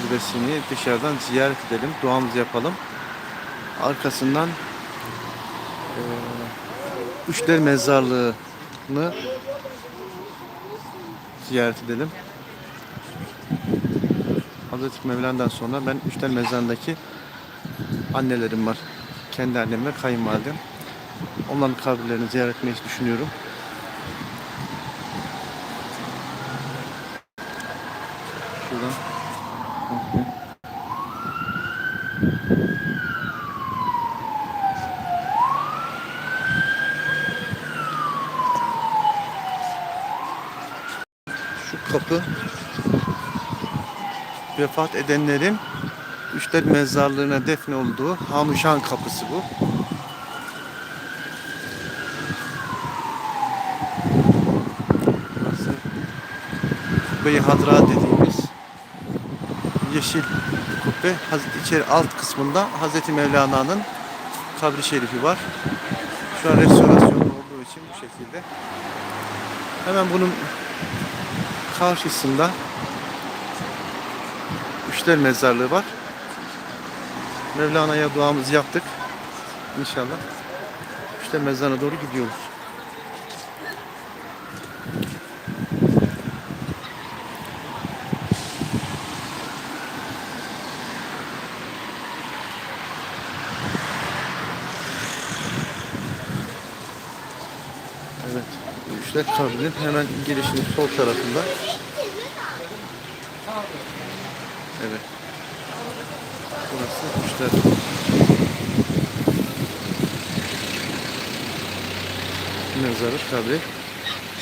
türbesini dışarıdan ziyaret edelim. Duamızı yapalım. Arkasından eee Üçler Mezarlığı'nı ziyaret edelim. Hazreti Mevlana'dan sonra ben Üçler Mezarlığı'ndaki annelerim var. Kendi annem ve kayınvalidem. Onların kabirlerini ziyaret etmeyi düşünüyorum. Şu kapı vefat edenlerin Üçler mezarlığına defne olduğu Hamuşan kapısı bu. Burası Kubbe-i Hadra dediğimiz yeşil kubbe. İçeri alt kısmında Hazreti Mevlana'nın kabri şerifi var. Şu an restorasyon olduğu için bu şekilde. Hemen bunun karşısında Üçler Mezarlığı var. Mevlana'ya duamızı yaptık. İnşallah. Üçler Mezarlığı'na doğru gidiyoruz. Evet. Üçler kabrinin hemen girişinin sol tarafında. Evet. Burası Üçler. Mezarı kabri.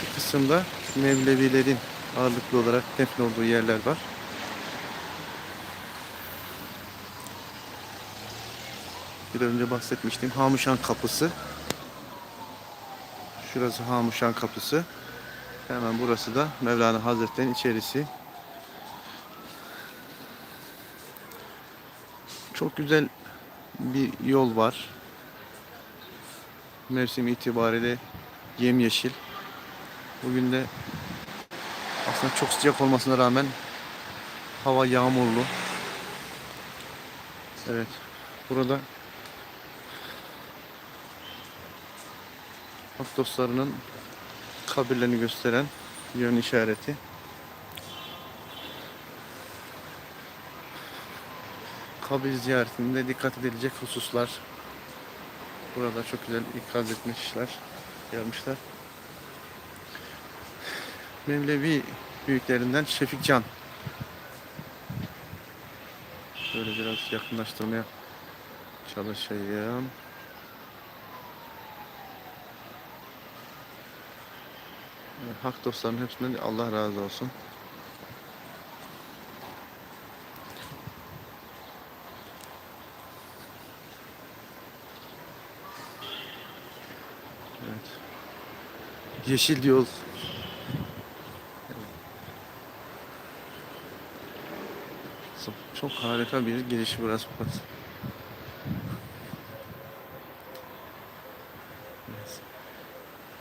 Şu kısımda Mevlevilerin ağırlıklı olarak defne olduğu yerler var. Bir önce bahsetmiştim. Hamuşan kapısı. Şurası Hamuşan kapısı. Hemen burası da Mevlana Hazretleri'nin içerisi. Çok güzel bir yol var. Mevsim itibariyle yemyeşil. Bugün de aslında çok sıcak olmasına rağmen hava yağmurlu. Evet. Burada hak dostlarının kabirlerini gösteren yön işareti. kabir ziyaretinde dikkat edilecek hususlar. Burada çok güzel ikaz etmişler, yazmışlar. Mevlevi büyüklerinden Şefik Can. Şöyle biraz yakınlaştırmaya çalışayım. Hak dostlarının hepsinden Allah razı olsun. Evet. Yeşil yol. Çok harika bir giriş burası. burası.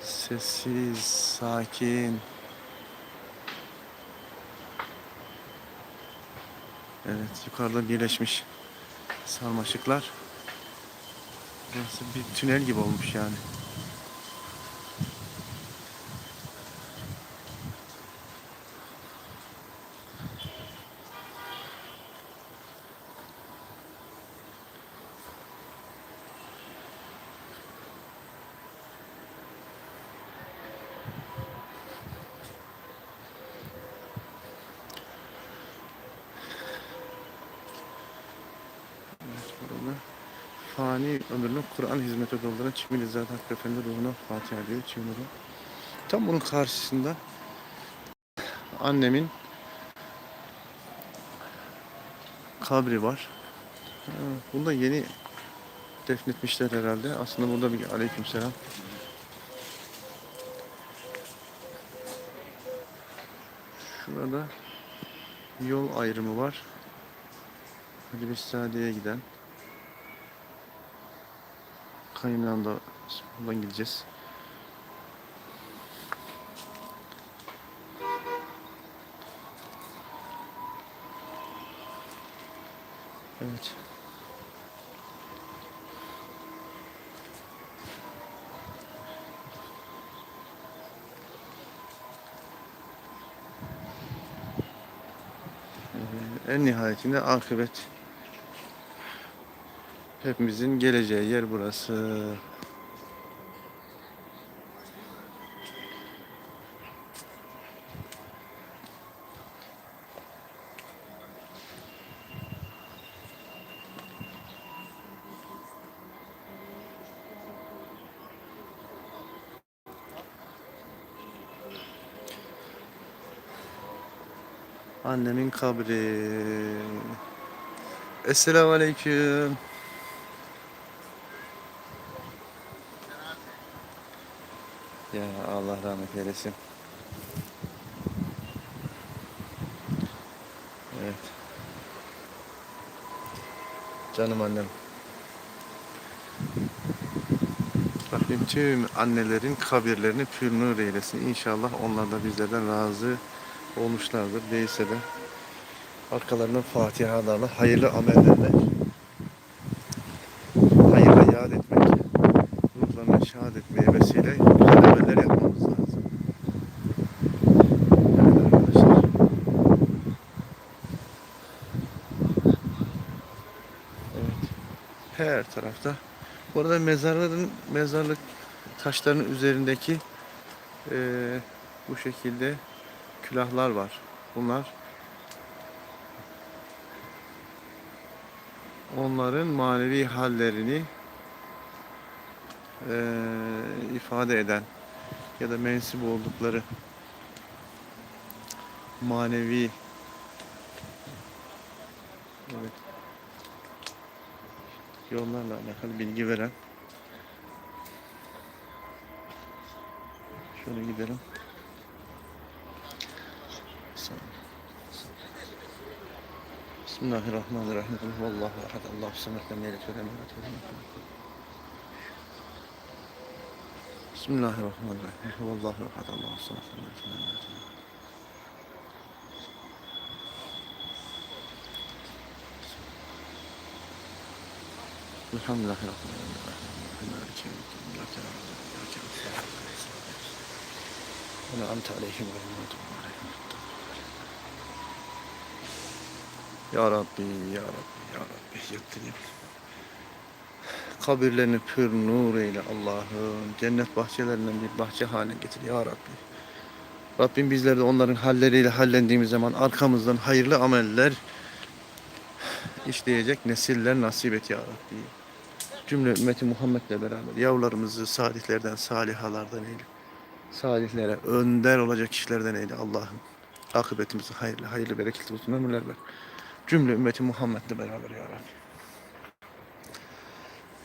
Sessiz, sakin. Evet, yukarıda birleşmiş sarmaşıklar. Burası bir tünel gibi olmuş yani. Burada fani ömrünü Kur'an hizmete dolduran Çimili Zat Hakkı Efendi ruhuna Fatiha diyor Çimili. Tam bunun karşısında annemin kabri var. Ha, Bunu da yeni defnetmişler herhalde. Aslında burada bir aleykümselam. Şurada yol ayrımı var. Hadi bir Sade'ye giden. Kayınağında buradan gideceğiz. Evet. Ee, En nihayetinde akıbet hepimizin geleceği yer burası. Annemin kabri. Esselamu Aleyküm. Ya Allah rahmet eylesin. Evet. Canım annem. Rabbim tüm annelerin kabirlerini pür nur eylesin. İnşallah onlar da bizlerden razı olmuşlardır. Değilse de arkalarından fatihalarla, hayırlı amellerle Her tarafta. Bu arada mezarların, mezarlık taşlarının üzerindeki eee, bu şekilde külahlar var. Bunlar onların manevi hallerini eee, ifade eden ya da mensup oldukları manevi evet, yollarla alakalı bilgi veren şöyle gidelim. Bismillahirrahmanirrahim. Kul huvallahu ehad. Allahu samed. Lem yelid ve lem yulad ahad. Bismillahirrahmanirrahim. Kul huvallahu ehad. Allahu samed. Lem yelid ve lem yulad na'budu ve ve Ya Rabbi, Ya Rabbi, Ya Rabbi yakınım. Kabirlerini pür nur eyle Allah'ım. Cennet bahçelerinden bir bahçe haline getir Ya Rabbi. Rabbim bizleri de onların halleriyle hallendiğimiz zaman arkamızdan hayırlı ameller işleyecek nesiller nasip et Ya Rabbi. Cümle ümmeti Muhammed'le beraber yavrularımızı salihlerden, salihalardan eyle. Salihlere önder olacak kişilerden eyle Allah'ım. Akıbetimizi hayırlı, hayırlı bereketli olsun ömürler ver. Cümle ümmeti Muhammed'le beraber ya Rabbi.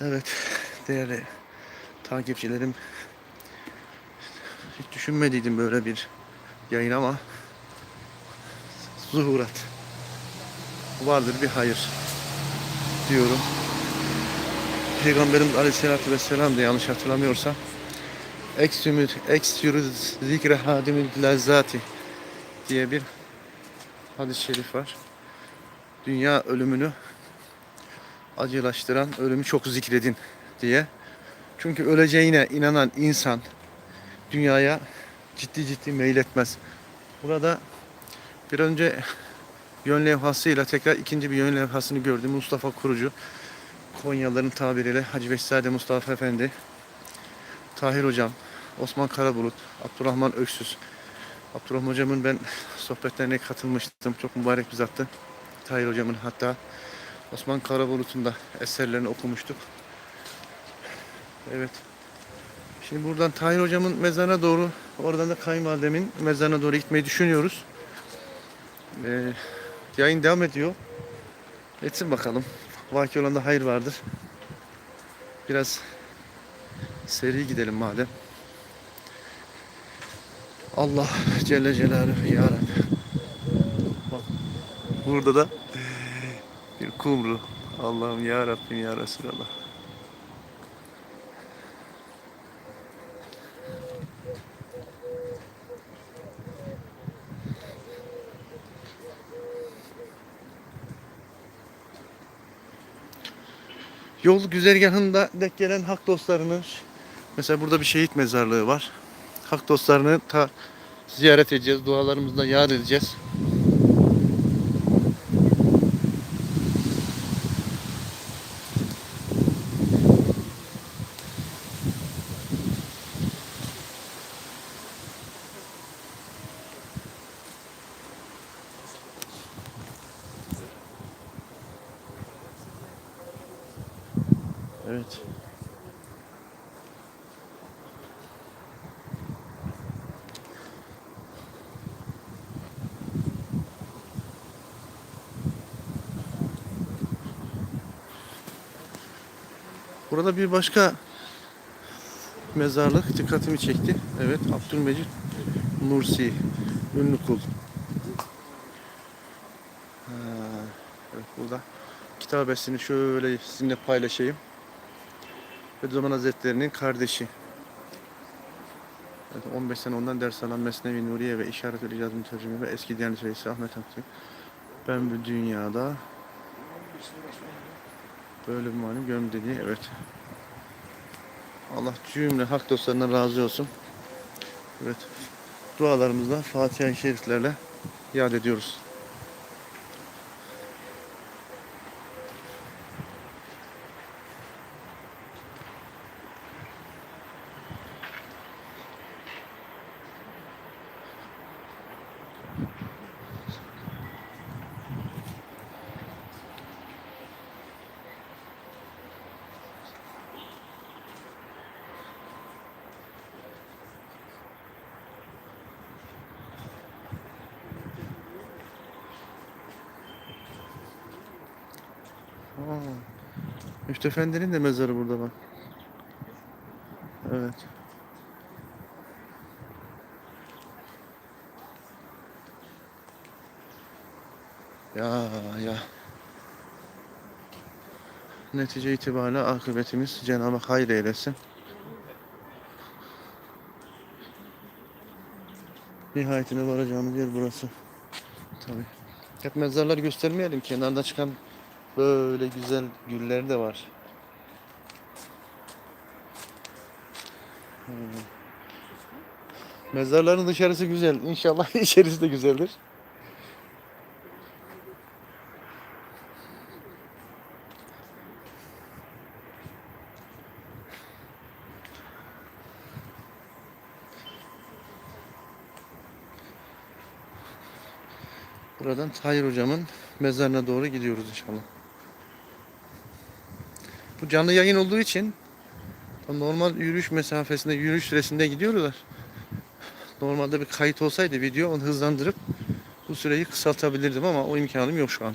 Evet değerli takipçilerim hiç düşünmediydim böyle bir yayın ama zuhurat vardır bir hayır diyorum. Peygamberimiz Aleyhisselatü Vesselam da yanlış hatırlamıyorsam Eksümür, ekstürüz zikre hadimül lezzati diye bir hadis-i şerif var. Dünya ölümünü acılaştıran ölümü çok zikredin diye. Çünkü öleceğine inanan insan dünyaya ciddi ciddi meyletmez. Burada bir önce yön levhasıyla tekrar ikinci bir yön levhasını gördüm. Mustafa Kurucu, Konyalıların tabiriyle Hacı Veysade Mustafa Efendi, Tahir Hocam, Osman Karabulut, Abdurrahman Öksüz. Abdurrahman Hocam'ın ben sohbetlerine katılmıştım. Çok mübarek bir zattı. Tahir Hocam'ın hatta Osman Karabulut'un da eserlerini okumuştuk. Evet. Şimdi buradan Tahir Hocam'ın mezarına doğru, oradan da kayınvalidemin mezarına doğru gitmeyi düşünüyoruz. Ee, yayın devam ediyor. Etsin bakalım. Vaki olanda hayır vardır. Biraz seri gidelim madem. Allah Celle Celaluhu Ya Rabbi. Bak, Burada da bir kumru. Allah'ım Ya Rabbim Ya Resulallah. Yol güzergahında denk gelen hak dostlarını mesela burada bir şehit mezarlığı var. Hak dostlarını ta ziyaret edeceğiz. Dualarımızla yad edeceğiz. Evet. Burada bir başka mezarlık dikkatimi çekti. Evet, Abdülmecit Nursi, ünlü kul. Ha, evet, burada kitabesini şöyle sizinle paylaşayım. Bediüzzaman Hazretleri'nin kardeşi. Evet, 15 sene ondan ders alan Mesnevi Nuriye ve İşaret-ül İcaz Mütercimi ve eski Diyanet Reisi Ahmet Hakkı. Ben bu dünyada böyle bir mani göm dediği evet. Allah cümle hak dostlarından razı olsun. Evet. Dualarımızla Fatiha-i Şeriflerle yad ediyoruz. Müftü Efendi'nin de mezarı burada bak. Evet. Ya ya. Netice itibariyle akıbetimiz Cenab-ı Hak hayır eylesin. Nihayetine varacağımız yer burası. Tabii. Hep mezarlar göstermeyelim. Kenarda çıkan böyle güzel güller de var. Hmm. Mezarların dışarısı güzel. İnşallah içerisi de güzeldir. Buradan Tahir hocamın mezarına doğru gidiyoruz inşallah. Bu canlı yayın olduğu için normal yürüyüş mesafesinde, yürüyüş süresinde gidiyorlar. Normalde bir kayıt olsaydı video onu hızlandırıp bu süreyi kısaltabilirdim ama o imkanım yok şu an.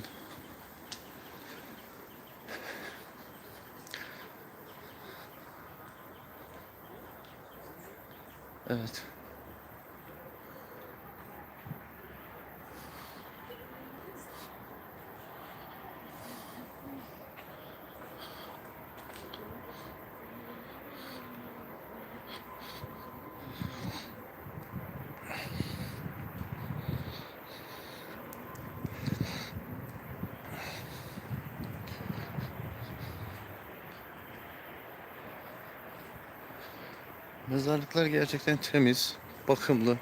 Evet. Mezarlıklar gerçekten temiz, bakımlı.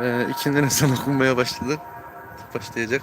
Ee, ikinden ezan okunmaya başladı. Başlayacak.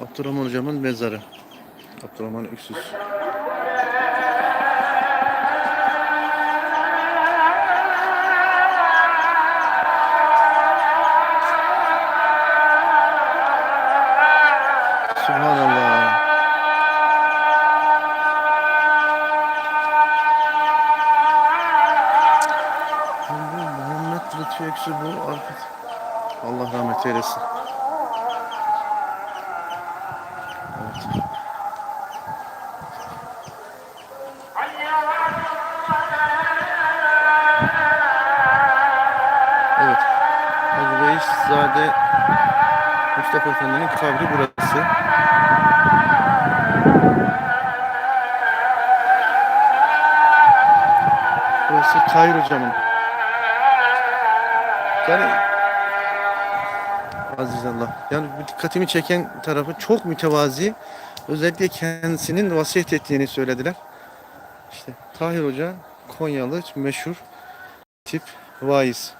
Abdurrahman hocamın mezarı. Abdurrahman Üksüz. Subhanallah. Muhammed Lütfi Öksüz bu. Allah rahmet eylesin. Beyzade Mustafa Efendi'nin kabri burası. Burası Tahir Hocam'ın. Yani Aziz Allah. Yani dikkatimi çeken tarafı çok mütevazi. Özellikle kendisinin vasiyet ettiğini söylediler. İşte Tahir Hoca Konyalı meşhur tip vaiz.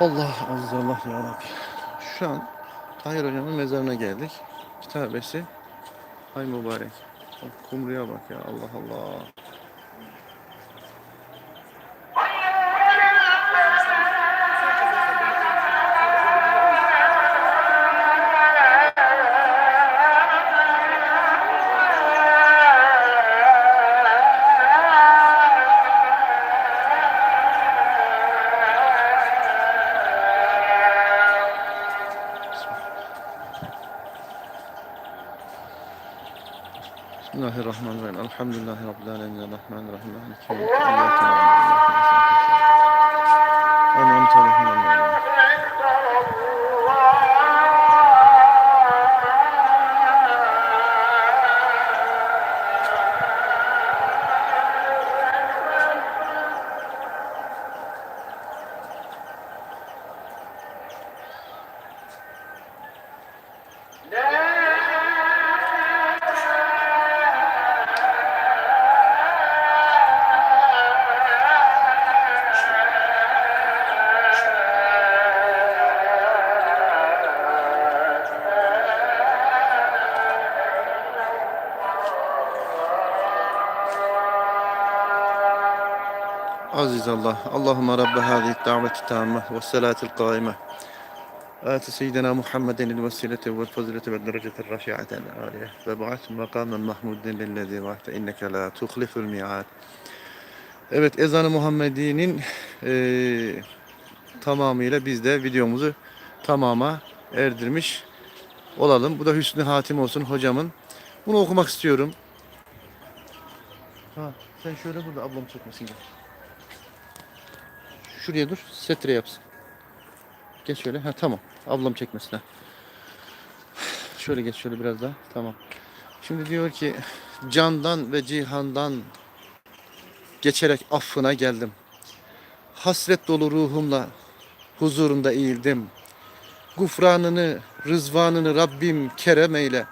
Allah Aziz Allah ya Rabbi. Şu an Tahir Hocam'ın mezarına geldik. Kitabesi Ay mübarek. Kumruya bak ya Allah Allah. الرحمن الرحيم الحمد لله رب العالمين الرحمن الرحيم مالك يوم الدين أنعمت عليهم وعلى Yeah! aleyhim. Aziz Allah, Allahümme Rabbe hâzihi daveti tamme ve salâtil kâime. آت سيدنا محمد الوسيلة والفضيلة والدرجة الرفيعة العالية وابعث مقاما محمودا للذي وعدت إنك لا تخلف الميعاد Evet ezanı Muhammedi'nin eee tamamıyla biz de videomuzu tamama erdirmiş olalım. Bu da Hüsnü Hatim olsun hocamın. Bunu okumak istiyorum. Ha, sen şöyle burada ablam çekmesin gel. Şuraya dur, setre yapsın. Geç şöyle. Ha tamam. Ablam çekmesin ha. Şöyle geç şöyle biraz daha. Tamam. Şimdi diyor ki candan ve cihandan geçerek affına geldim. Hasret dolu ruhumla huzurunda eğildim. Gufranını, rızvanını Rabbim kerem eyle.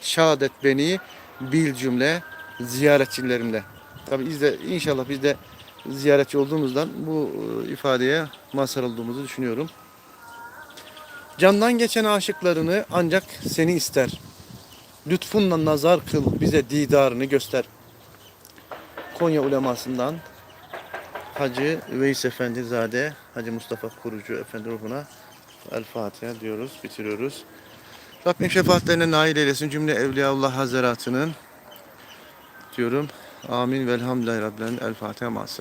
Şadet beni bil cümle ziyaretçilerimle. Tabi biz de inşallah biz de ziyaretçi olduğumuzdan bu e, ifadeye mazhar olduğumuzu düşünüyorum. Candan geçen aşıklarını ancak seni ister. Lütfunla nazar kıl bize didarını göster. Konya ulemasından Hacı Veys Efendizade, Hacı Mustafa Kurucu Efendi ruhuna El Fatiha diyoruz, bitiriyoruz. Rabbim şefaatlerine nail eylesin cümle Evliyaullah Hazretleri'nin diyorum. Amin velhamdülillahi Rabbil. El Fatiha ma'as.